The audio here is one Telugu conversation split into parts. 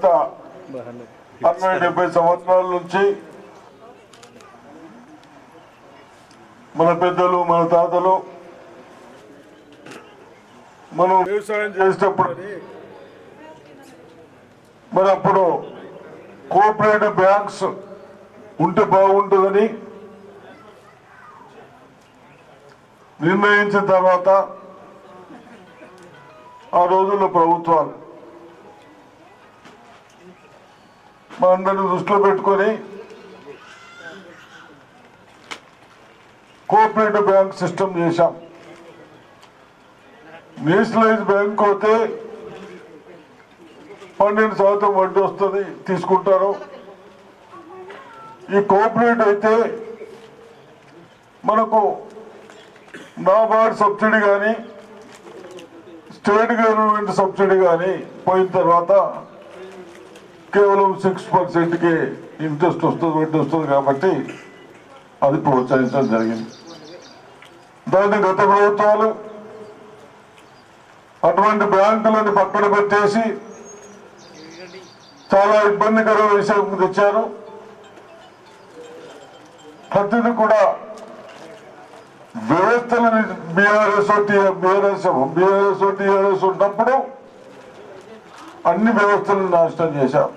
గత అరవై డెబ్బై సంవత్సరాల నుంచి మన పెద్దలు మన తాతలు మనం వ్యవసాయం చేసేటప్పుడు మరి అప్పుడు కోఆపరేటివ్ బ్యాంక్స్ ఉంటే బాగుంటుందని నిర్ణయించిన తర్వాత ఆ రోజుల్లో ప్రభుత్వాలు అందరిని దృష్టిలో పెట్టుకొని కోఆపరేటివ్ బ్యాంక్ సిస్టమ్ చేశాం. నేషనలైజ్ బ్యాంక్ అయితే పన్నెండు శాతం వడ్డీ వస్తుంది తీసుకుంటారు. ఈ కోఆపరేటివ్ అయితే మనకు నాబార్డ్ సబ్సిడీ కానీ స్టేట్ గవర్నమెంట్ సబ్సిడీ కానీ పోయిన తర్వాత కేవలం సిక్స్ పర్సెంట్కి ఇంట్రెస్ట్ వస్తుంది వడ్డీ వస్తుంది కాబట్టి అది ప్రోత్సహించడం జరిగింది. దాన్ని గత ప్రభుత్వాలు అటువంటి బ్యాంకులను పక్కన పెట్టేసి చాలా ఇబ్బందికర విషయం తెచ్చారు. ప్రతిదీ కూడా వ్యవస్థలని బీఆర్ఎస్ బీఆర్ఎస్ బీఆర్ఎస్ టీఆర్ఎస్ ఉన్నప్పుడు అన్ని వ్యవస్థలను నాశనం చేశాం.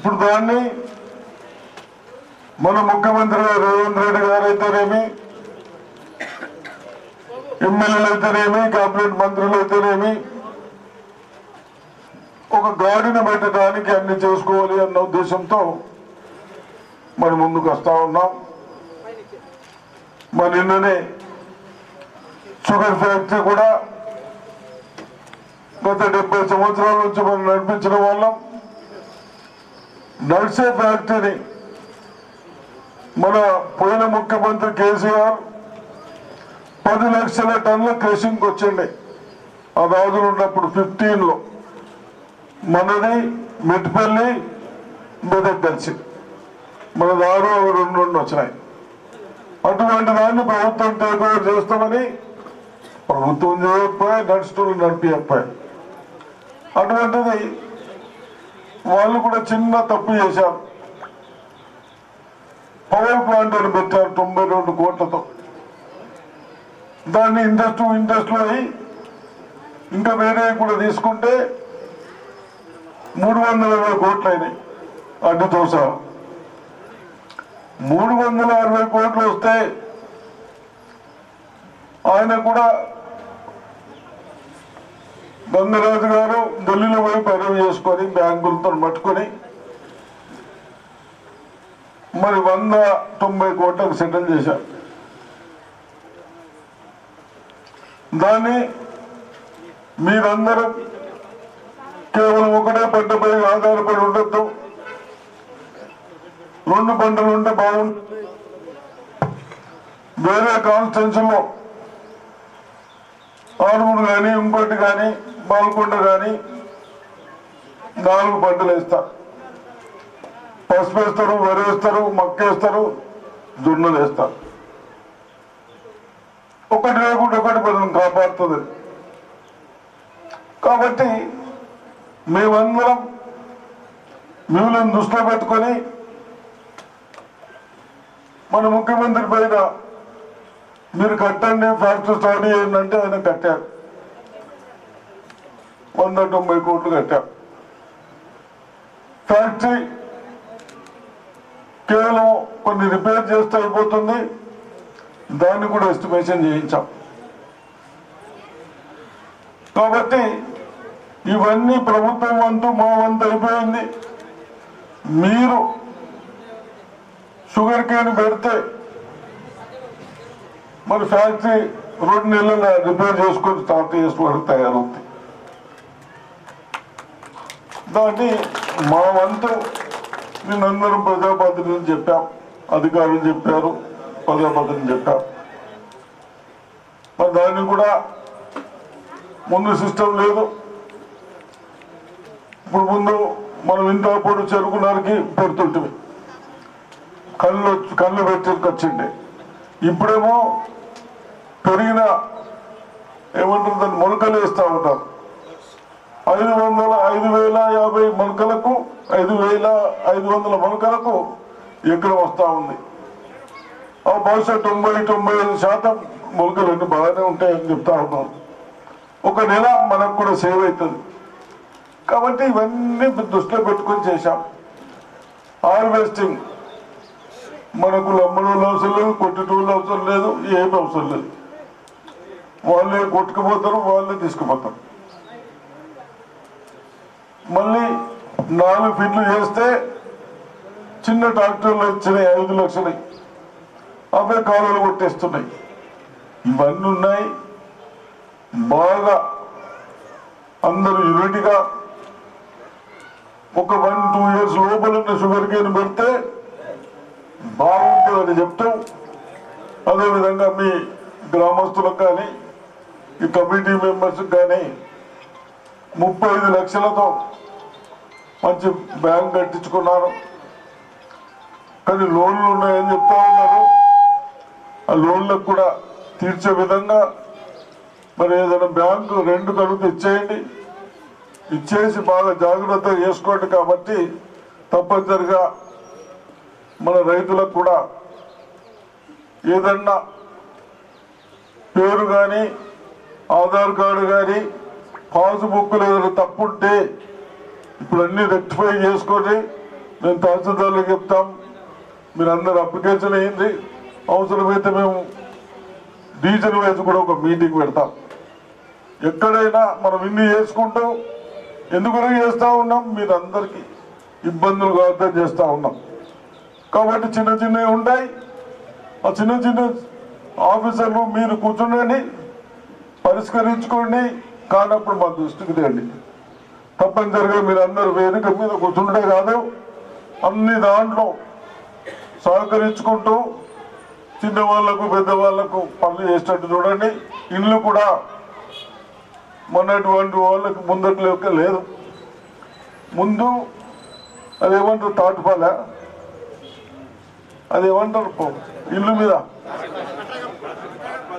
ఇప్పుడు దాన్ని మన ముఖ్యమంత్రి గారు రేవంత్ రెడ్డి గారు అయితేనేమి ఎమ్మెల్యేలు అయితేనేమి కేబినెట్ మంత్రులు అయితేనేమి ఒక గాడిని పెట్టడానికి అన్ని చేసుకోవాలి అన్న ఉద్దేశంతో మరి ముందుకు వస్తా ఉన్నాం. మరి నిన్ననే షుగర్ ఫ్యాక్టరీ కూడా గత డెబ్బై సంవత్సరాల నుంచి మనం నడిపించిన వాళ్ళం. నడిసే ఫ్యాక్టరీ. మన పోయిన ముఖ్యమంత్రి కేసీఆర్ పది లక్షల టన్నుల క్రెషింగ్కి వచ్చింది. ఆ రాజులు ఉన్నప్పుడు ఫిఫ్టీన్లో. మనది మెట్పల్లి మెదక్ కలిసి మన దారు రెండు రెండు వచ్చినాయి. అటువంటి దాన్ని ప్రభుత్వం టేక్ ఓవర్ చేస్తామని ప్రభుత్వం చేయకపోయా నడుచుకుని నడిపించకపోయా అటువంటిది వాళ్ళు కూడా చిన్న తప్పు చేశారు. పవర్ ప్లాంట్ అని పెట్టారు తొంభై రెండు కోట్లతో. దాన్ని ఇంట్రెస్ట్ ఇంట్రెస్ట్ అయి ఇంకా వేరే కూడా తీసుకుంటే మూడు వందల ఇరవై కోట్లు అయినాయి అడ్డుతో సహా. మూడు వందల అరవై కోట్లు వస్తే ఆయన కూడా బంగరాజు గారు ఢిల్లీలో పోయి పదవి చేసుకొని బ్యాంకులతో పట్టుకొని మరి వంద తొంభై కోట్లకు సెటిల్ చేశారు. దాన్ని మీరందరూ కేవలం ఒకటే పంటపై ఆధారపడి ఉండొద్దు. రెండు పంటలు ఉంటే బాగుంటుంది వేరే కాన్స్టెన్సీలో ఆరుగురు కానీ ఇంకోటి కానీ బాల్కొండ కానీ నాలుగు పంటలు వేస్తారు పసుపు వేస్తారు వరి వేస్తారు మక్క వేస్తారు జొన్నలు వేస్తారు ఒకటి లేకుండా ఒకటి మనం కాపాడుతుంది. కాబట్టి మేమందరం మిమ్మల్ని దృష్టిలో పెట్టుకొని మన ముఖ్యమంత్రి పైన మీరు కట్టండి ఫ్యాక్టరీ స్టార్ట్ చేయండి అంటే ఆయన కట్టారు. వంద తొంభై కోట్లు కట్టారు ఫ్యాక్టరీ కేవలం కొన్ని రిపేర్ చేస్తే అయిపోతుంది. దాన్ని కూడా ఎస్టిమేషన్ చేయించాం. కాబట్టి ఇవన్నీ ప్రభుత్వం వంతు మా వంతు అయిపోయింది. మీరు షుగర్ కేన్ పెడితే మరి ఫ్యాక్టరీ రెండు నెలల రిపేర్ చేసుకొని స్టార్ట్ చేసుకోవడానికి తయారవుతుంది దాన్ని మా వంతు నిన్నందరం ప్రజాప్రతినిధులు చెప్పాం. అధికారులు చెప్పారు. ప్రజాప్రతినిధులు చెప్పాం. మరి దాన్ని కూడా ముందు సిస్టమ్ లేదు. ఇప్పుడు ముందు మనం ఇంతప్పుడు చెరుకు నరికి కళ్ళు కళ్ళు పెట్టుకు ఇప్పుడేమో పెరిగిన ఏమంటారు దాన్ని మొలకలు వేస్తూ ఉంటారు ఐదు వందల ఐదు వేల యాభై మొలకలకు ఐదు వేల ఐదు వందల మొలకలకు ఎక్కడ వస్తూ ఉంది. ఆ బహుశా తొంభై తొంభై ఐదు శాతం మొలకలు అన్ని బాగానే ఉంటాయని చెప్తా ఉన్నారు. ఒక నెల మనకు కూడా సేవ్ అవుతుంది. కాబట్టి ఇవన్నీ దృష్టిలో పెట్టుకొని చేశాం. హార్వెస్టింగ్ మనకు లమ్మడోళ్ళు అవసరం లేదు కొట్టేటోళ్ళు అవసరం లేదు ఏమి అవసరం లేదు. వాళ్ళే కొట్టుకుపోతారు వాళ్ళే తీసుకుపోతారు. మళ్ళీ నాలుగు ఫీట్లు చేస్తే చిన్న ట్రాక్టర్లు వచ్చినాయి ఐదు లక్షలు. అవే కాలువలు కొట్టేస్తున్నాయి. ఇవన్నీ ఉన్నాయి. బాగా అందరూ యూనిట్గా ఒక వన్ టూ ఇయర్స్ లోపల ఉన్న షుగర్ కేన్ పెడితే బాగుంటుందని చెప్తాం. అదేవిధంగా మీ గ్రామస్తులకు కానీ ఈ కమిటీ మెంబర్స్కి కానీ ముప్పై ఐదు లక్షలతో మంచి బ్యాంక్ కట్టించుకున్నారు. కానీ లోన్లు ఉన్నాయని చెప్తా ఉన్నారు. ఆ లోన్లకు కూడా తీర్చే విధంగా మరి ఏదైనా బ్యాంకు రెండు కలుగుతూ ఇచ్చేయండి. ఇచ్చేసి బాగా జాగ్రత్త చేసుకోండి కాబట్టి తప్పనిసరిగా మన రైతులకు కూడా ఏదన్నా పేరు కానీ ఆధార్ కార్డు కానీ పాస్బుక్లు ఏదైనా తప్పుంటే ఇప్పుడు అన్ని రెక్టిఫై చేసుకొని మేము తహసీల్దార్లకు చెప్తాం. మీరు అందరు అప్లికేషన్ అయింది అవసరమైతే మేము డీజిల్ వైజ్ కూడా ఒక మీటింగ్ పెడతాం. ఎక్కడైనా మనం ఇన్ని చేసుకుంటాం. ఎందుకు చేస్తూ ఉన్నాం? మీరు అందరికీ ఇబ్బందులు కావద్దని చేస్తూ ఉన్నాం. కాబట్టి చిన్న చిన్నవి ఉంటాయి. ఆ చిన్న చిన్న ఆఫీసర్లు మీరు కూర్చుండండి. పరిష్కరించుకోండి. కానప్పుడు మా దృష్టికి తేండి. తప్పనిసరిగా మీరు అందరు వేదిక మీద కూర్చుంటే కాదు అన్ని దాంట్లో సహకరించుకుంటూ చిన్నవాళ్ళకు పెద్దవాళ్ళకు పనులు చేసేటట్టు చూడండి. ఇల్లు కూడా మొన్నటువంటి వాళ్ళకి ముందట్లోకి లేదు. ముందు అదేమంటారు తాటుపాల? అదేమంటారు ఇల్లు మీద.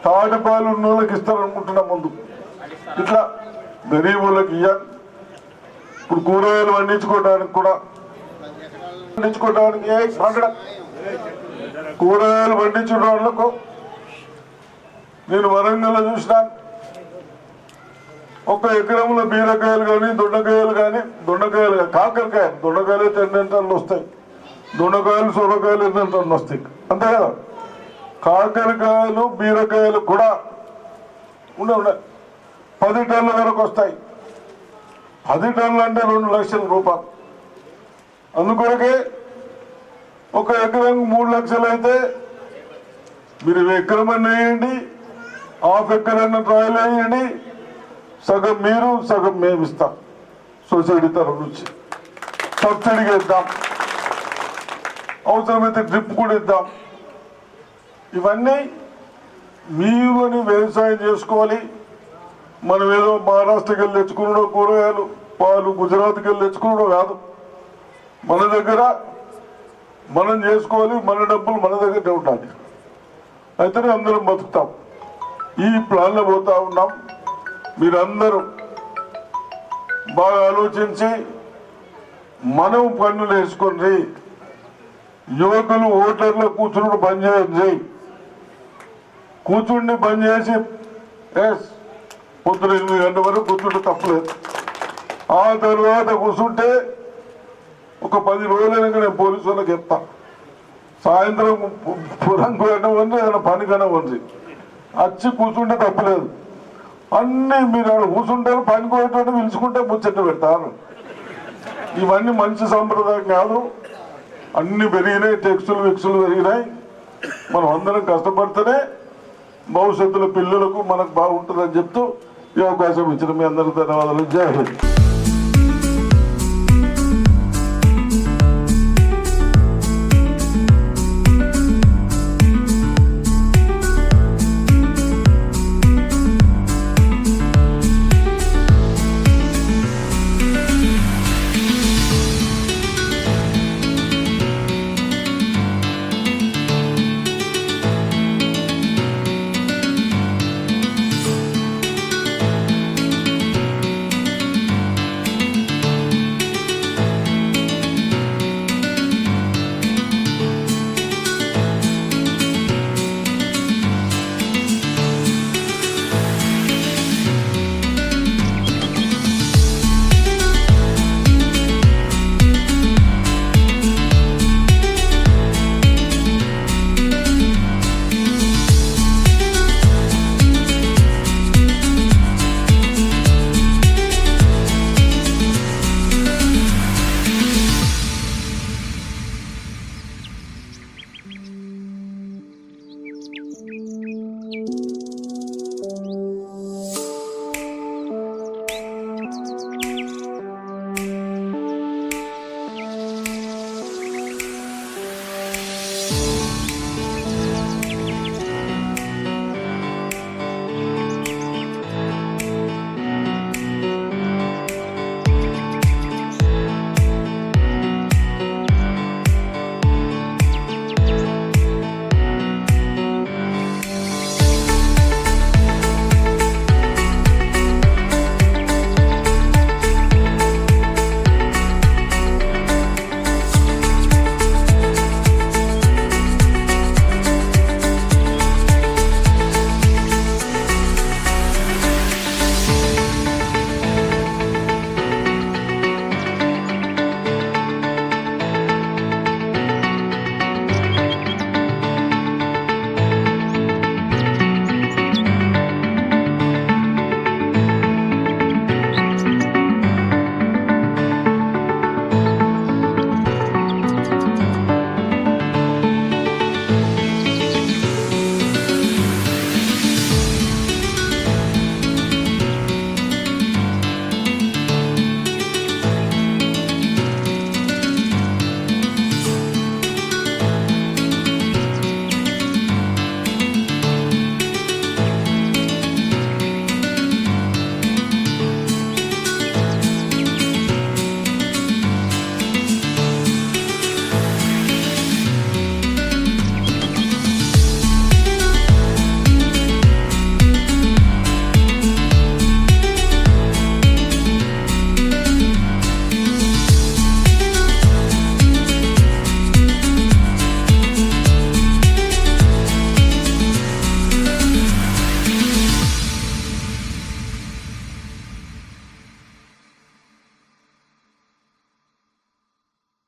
తాటిపాలు ఉన్న వాళ్ళకి ఇస్తారనుకుంటున్నా ముందు. ఇట్లా గరీబులకు ఇయ్యాలి. ఇప్పుడు కూరగాయలు పండించుకోవడానికి కూడా. పండించుకోవడానికి కూరగాయలు పండించిన వాళ్ళకు నేను వరంగల్లో చూసినాను ఒక ఎకరంలో బీరకాయలు కానీ దొండకాయలు కానీ దొండకాయలు కాకరకాయ. దొండకాయలు అయితే ఎన్ని టన్నులు వస్తాయి? దొండకాయలు సొరకాయలు ఎన్ని టన్నులు వస్తాయి? అంతే కదా? కాకరకాయలు బీరకాయలు కూడా ఉండే ఉన్నాయి పది టన్నుల వరకు వస్తాయి. పది టన్నులు అంటే రెండు లక్షల రూపాయలు. అందుకొరకే ఒక ఎకరం మూడు లక్షలు అయితే మీరు ఎకరం వేయండి హాఫ్ ఎకరన్న ట్రయల్ వేయండి సగం మీరు సగం మేము ఇస్తాం. సొసైటీ తరఫు నుంచి. సబ్సిడీగా ఇద్దాం అవసరమైతే డ్రిప్ కూడా ఇద్దాం. ఇవన్నీ మీరు అని వ్యవసాయం చేసుకోవాలి. మనం ఏదో మహారాష్ట్రకి వెళ్ళి తెచ్చుకున్నాడో కూరగాయలు పాలు గుజరాత్కి వెళ్ళి తెచ్చుకున్నాడో కాదు. మన దగ్గర మనం చేసుకోవాలి మన డబ్బులు మన దగ్గర ఉండాలి. అయితేనే అందరం బతుకుతాం. ఈ ప్లాన్లో పోతా ఉన్నాం. మీరందరూ బాగా ఆలోచించి మనం పన్నులు వేసుకోండి యువకులు ఓటర్లు కూర్చుని బంద్ కూర్చుండి బంద్ చేసి ఎస్ పొద్దున ఎనిమిది గంటల వరకు కూర్చుంటే తప్పలేదు. ఆ తర్వాత కూర్చుంటే ఒక పది రోజులైనాక నేను పోలీసు వాళ్ళకి చెప్తా. సాయంత్రం పురంకు కనవండి ఏదైనా పని కనవండి వచ్చి కూర్చుంటే తప్పలేదు. అన్నీ మీరు ఆడ కూర్చుంటారు పని పోయేటట్టు పిలుచుకుంటే ముచ్చట పెడతారు. ఇవన్నీ మంచి సంప్రదాయం కాదు. అన్ని పెరిగినాయి టెక్స్టులు విక్సులు పెరిగినాయి. మనం అందరం కష్టపడితేనే భవిష్యత్తులో పిల్లలకు మనకు బాగుంటుందని చెప్తూ ఈ అవకాశం ఇచ్చిన మీ అందరికీ ధన్యవాదాలు జై హింద్